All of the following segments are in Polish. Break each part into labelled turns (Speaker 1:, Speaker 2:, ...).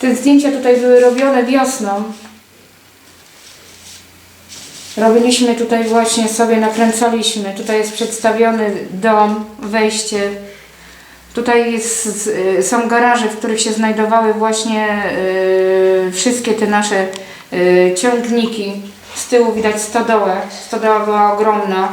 Speaker 1: Te zdjęcia tutaj były robione wiosną. Robiliśmy tutaj właśnie sobie, nakręcaliśmy. Tutaj jest przedstawiony dom, wejście. Tutaj jest, y, są garaże, w których się znajdowały właśnie y, wszystkie te nasze y, ciągniki. Z tyłu widać stodołę. Stodoła była ogromna.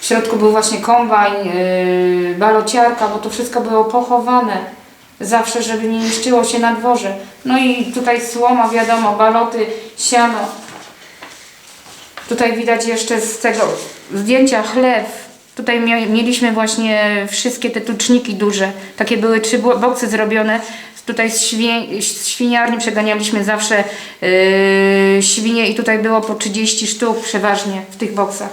Speaker 1: W środku był właśnie kombajn, yy, balociarka, bo to wszystko było pochowane. Zawsze, żeby nie niszczyło się na dworze. No i tutaj słoma, wiadomo, baloty, siano. Tutaj widać jeszcze z tego zdjęcia chlew. Tutaj mieliśmy właśnie wszystkie te tuczniki duże. Takie były trzy bo- boksy zrobione. Tutaj z, świe- z świniarni przeganialiśmy zawsze yy, świnie i tutaj było po 30 sztuk przeważnie w tych boksach.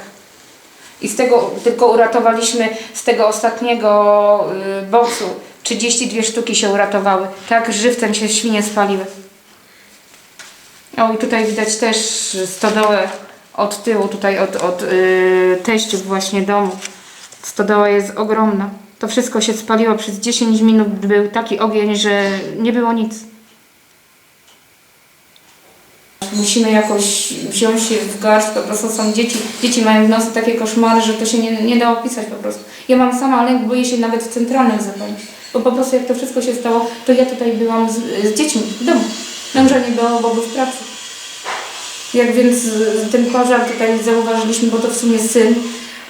Speaker 1: I z tego tylko uratowaliśmy z tego ostatniego y, boksu 32 sztuki się uratowały. Tak żywcem się świnie spaliły. O i tutaj widać też stodołę od tyłu, tutaj od, od y, teściów właśnie domu. Stodoła jest ogromna. To wszystko się spaliło przez 10 minut. Był taki ogień, że nie było nic. Musimy jakoś wziąć się w garść, po prostu są dzieci, dzieci mają w nocy takie koszmary, że to się nie, nie da opisać po prostu. Ja mam sama lęk, boję się nawet w centralnym zapalić, bo po prostu jak to wszystko się stało, to ja tutaj byłam z, z dziećmi w domu. Męża nie było, bo był w pracy. Jak więc ten pożar tutaj zauważyliśmy, bo to w sumie syn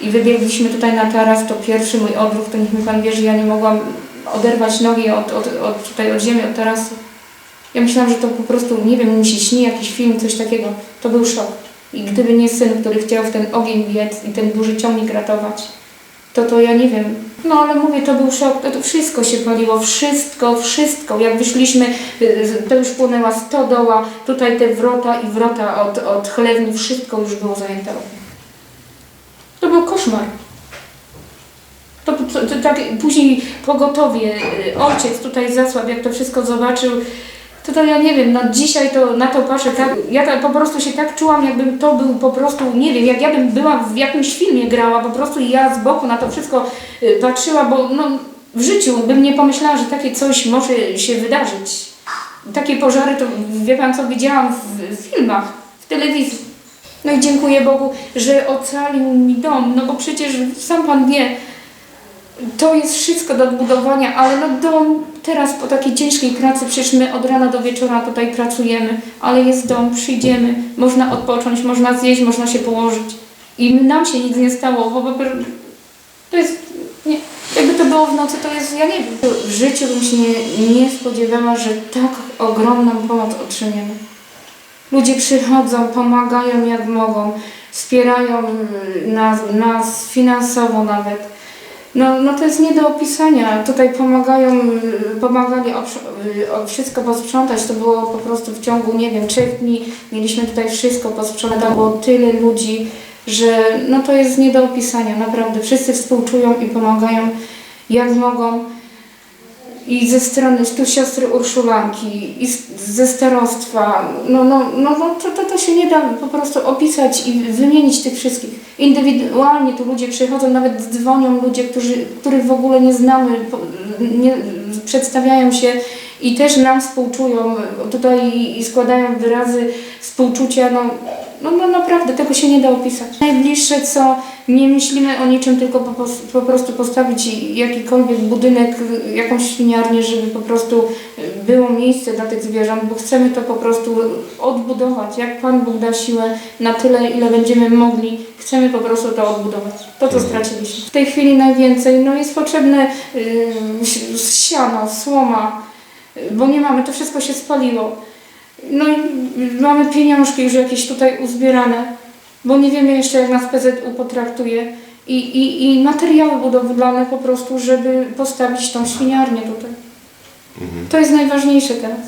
Speaker 1: i wybiegliśmy tutaj na taras, to pierwszy mój odruch, to niech mi Pan wie, że ja nie mogłam oderwać nogi od, od, od, tutaj od ziemi, od tarasu. Ja myślałam, że to po prostu, nie wiem, mi się śni jakiś film, coś takiego. To był szok. I gdyby nie syn, który chciał w ten ogień biec i ten duży ciągnik ratować, to to ja nie wiem. No ale mówię, to był szok, to, to wszystko się paliło, wszystko, wszystko. Jak wyszliśmy, y, to już płonęła stodoła, tutaj te wrota i wrota od, od chlewni, wszystko już było zajęte. To był koszmar. To, to, to tak później pogotowie, y, ojciec tutaj zasłab, jak to wszystko zobaczył, to, to ja nie wiem, no dzisiaj to na to patrzę tak, ja po prostu się tak czułam, jakbym to był po prostu, nie wiem, jak ja bym była w jakimś filmie grała, po prostu ja z boku na to wszystko y, patrzyła, bo no, w życiu bym nie pomyślała, że takie coś może się wydarzyć. Takie pożary to, wie Pan co, widziałam w, w filmach, w telewizji. No i dziękuję Bogu, że ocalił mi dom, no bo przecież sam Pan wie, to jest wszystko do odbudowania, ale no dom teraz po takiej ciężkiej pracy, przecież my od rana do wieczora tutaj pracujemy, ale jest dom, przyjdziemy, można odpocząć, można zjeść, można się położyć. I nam się nic nie stało, bo to jest, nie, jakby to było w nocy, to jest, ja nie wiem. W życiu bym się nie, nie spodziewała, że tak ogromną pomoc otrzymiemy. Ludzie przychodzą, pomagają jak mogą, wspierają y, nas, nas finansowo nawet. No, no to jest nie do opisania. Tutaj pomagają, pomagali wszystko posprzątać. To było po prostu w ciągu, nie wiem, trzech dni mieliśmy tutaj wszystko posprzątać. Było tyle ludzi, że no to jest nie do opisania, naprawdę. Wszyscy współczują i pomagają jak mogą. I ze strony tu siostry Urszulanki, i ze starostwa, no, no, no, no to, to, to się nie da po prostu opisać i wymienić tych wszystkich. Indywidualnie tu ludzie przychodzą, nawet dzwonią ludzie, którzy, których w ogóle nie znamy, nie, przedstawiają się i też nam współczują tutaj i, składają wyrazy współczucia. No, no, no naprawdę, tego się nie da opisać. Najbliższe co, nie myślimy o niczym, tylko po, po prostu postawić jakikolwiek budynek, jakąś świniarnię, żeby po prostu było miejsce dla tych zwierząt, bo chcemy to po prostu odbudować. Jak Pan Bóg da siłę, na tyle, ile będziemy mogli, chcemy po prostu to odbudować. To, co straciliśmy. W tej chwili najwięcej no, jest potrzebne y, si- siano, słoma, y, bo nie mamy, to wszystko się spaliło. No i mamy pieniążki już jakieś tutaj uzbierane, bo nie wiemy jeszcze jak nas PZU potraktuje. I, i, I materiały budowlane po prostu, żeby postawić tą świniarnię tutaj. To jest najważniejsze teraz.